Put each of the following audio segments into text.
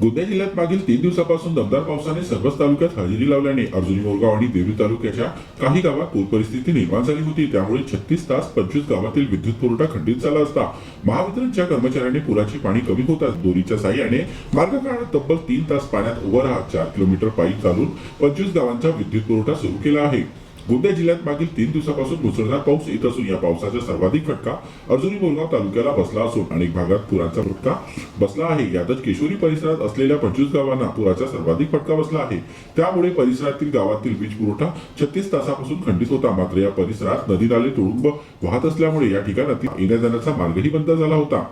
गोंदिया जिल्ह्यात मागील तीन दिवसापासून दमदार पावसाने सर्वच तालुक्यात हजेरी लावल्याने अर्जुनी मोरगाव आणि देवरी तालुक्याच्या काही गावात पूर परिस्थिती निर्माण झाली होती. त्यामुळे छत्तीस तास पंचवीस गावातील विद्युत पुरवठा खंडित झाला असता. महावितरणच्या कर्मचाऱ्यांनी पुराचे पाणी कमी होताच दोरीच्या साह्याने मार्ग काढत तब्बल तीन तास पाण्यात उभं राहत चार किलोमीटर पायी चालून पंचवीस गावांचा विद्युत पुरवठा सुरू केला आहे. गोंदिया जिल्ह्यात मागील तीन दिवसापासून मुसळधार पाऊस येत असून या पावसाचा सर्वाधिक फटका अर्जुनी बोलगाव तालुक्याला बसला असून अनेक भागात पुराचा फटका बसला आहे. यातच केशोरी परिसरात असलेल्या पंचवीस गावांना पुराचा सर्वाधिक फटका बसला आहे. त्यामुळे परिसरातील गावातील वीज पुरवठा छत्तीस तासापासून खंडित होता. मात्र या परिसरात नदी नाले तुडुंब वाहत असल्यामुळे या ठिकाणातील येण्या जाण्याचा मार्गही बंद झाला होता.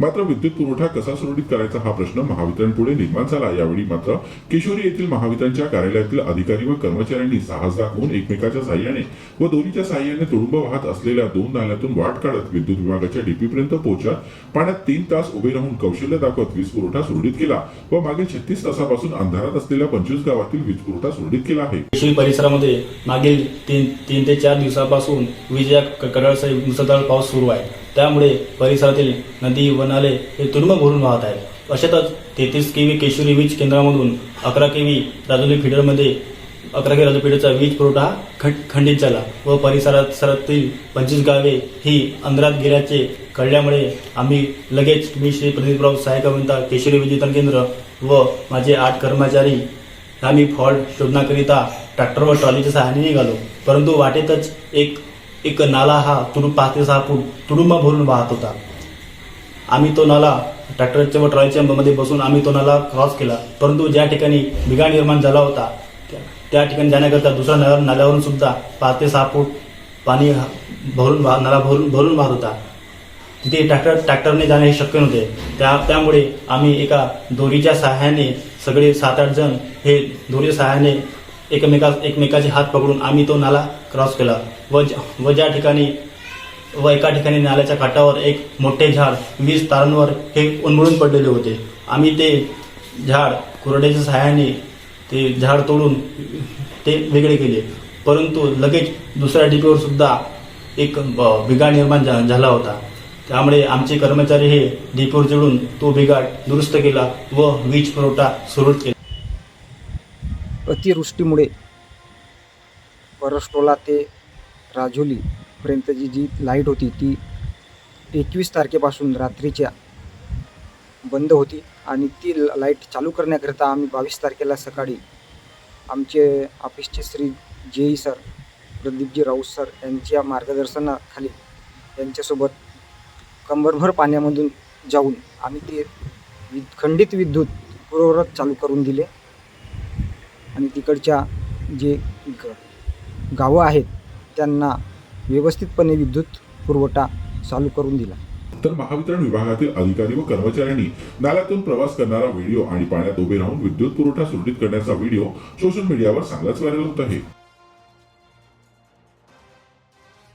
मात्र विद्युत पुरवठा कसा सुरळीत करायचा हा प्रश्न महावितरण पुढे निर्माण झाला. यावेळी मात्र किशोरी येथील महावितरणच्या कार्यालयातील अधिकारी व कर्मचाऱ्यांनी साहस दाखवून एकमेकाच्या साह्याने व दोरीच्या साह्याने तुडुंब वाहत असलेल्या दोन नाल्यातून वाट काढत विद्युत विभागाच्या डीपी पर्यंत पोहोचत पाण्यात तीन तास उभे राहून कौशल्य दाखवत वीज पुरवठा सुरळीत केला व मागील छत्तीस तासापासून अंधारात असलेल्या पंचवीस गावातील वीज पुरवठा सुरळीत केला आहे. परिसरामध्ये मागील तीन तीन ते चार दिवसापासून विजया क- मुसळधार पाऊस सुरू आहे. त्यामुळे परिसरातील नदी व नाले हे तुडुंब भरून वाहत आहेत. अशातच तेहतीस केवी केशुरी वीज केंद्रामधून अकरा केवी राजोली फिडरमध्ये अकरा केवी राजू पिढीचा वीज पुरवठा खंडित झाला व परिसरात सरातील पंचवीस गावे ही अंधारात गेल्याचे कळल्यामुळे आम्ही लगेच मी श्री प्रदीपराव सहाय्यक अभियंता केशरी विद्युतन केंद्र व माझे आठ कर्मचारी आम्ही फॉल्ट शोधण्याकरिता ट्रॅक्टर व ट्रॉलीच्या सहाय्याने निघालो. परंतु वाटेतच एक एक नाला हा तुडुंब पाच ते सहा फूट तुडुंब भरून वाहत होता. आम्ही तो नाला ट्रॅक्टरच्या व ट्रॉलीच्या मध्ये बसून आम्ही तो नाला क्रॉस केला. परंतु ज्या ठिकाणी बिघाड निर्माण झाला होता त्या- ठिकाणी जाण्याकरता दुसऱ्या नाल्या नाल्यावरून सुद्धा पाच ते सहा फूट पाणी भरून वाह नाला भरून भरून वाहत होता. तिथे ट्रॅक्टर ट्रॅक्टरने जाणे हे शक्य नव्हते. त्या त्यामुळे आम्ही एका दोरीच्या सहाय्याने सगळे सात आठ जण हे दोरीच्या सहाय्याने एकमेका एकमेकाचे हात पकडून आम्ही तो नाला क्रॉस केला. व ज- व ज्या ठिकाणी व एका ठिकाणी नाल्याच्या काठावर एक मोठे झाड वीज तारांवर हे उन्मळून पडलेले होते. आम्ही ते झाड कुरड्याच्या सहाय्याने ते झाड तोडून ते वेगळे केले. परंतु लगेच दुसऱ्या डिपीवर सुद्धा एक ब- बिघाड निर्माण झा- झाला होता. त्यामुळे आमचे कर्मचारी हे डिपोर जोडून तो बिघाड दुरुस्त केला व वीज पुरवठा सुरळीत केला. अतिवृष्टीमुळे परस्टोला ते राजोलीपर्यंतची जी लाइट होती ती एकवीस तारखेपासून रात्रीच्या बंद होती आणि ती लाइट चालू करण्याकरिता आम्ही बावीस तारखेला सकाळी आमचे ऑफिसचे Shri J E sir Pradeepji Raut sir यांच्या मार्गदर्शनाखाली यांच्यासोबत कंबरभर पाण्यामधून जाऊन आम्ही ते वि खंडित विद्युत पूर्ववत चालू करून दिले. आणि तिकडच्या जे ग गावं आहेत त्यांना व्यवस्थितपणे विद्युत पुरवठा चालू करून दिला. तर महावितरण विभागातील अधिकारी व कर्मचाऱ्यांनी नाल्यातून प्रवास करणारा व्हिडिओ आणि पाण्यात उभे राहून विद्युत पुरवठा सुरळीत करण्याचा व्हिडिओ सोशल मीडियावर चांगलाच व्हायरल होत आहे.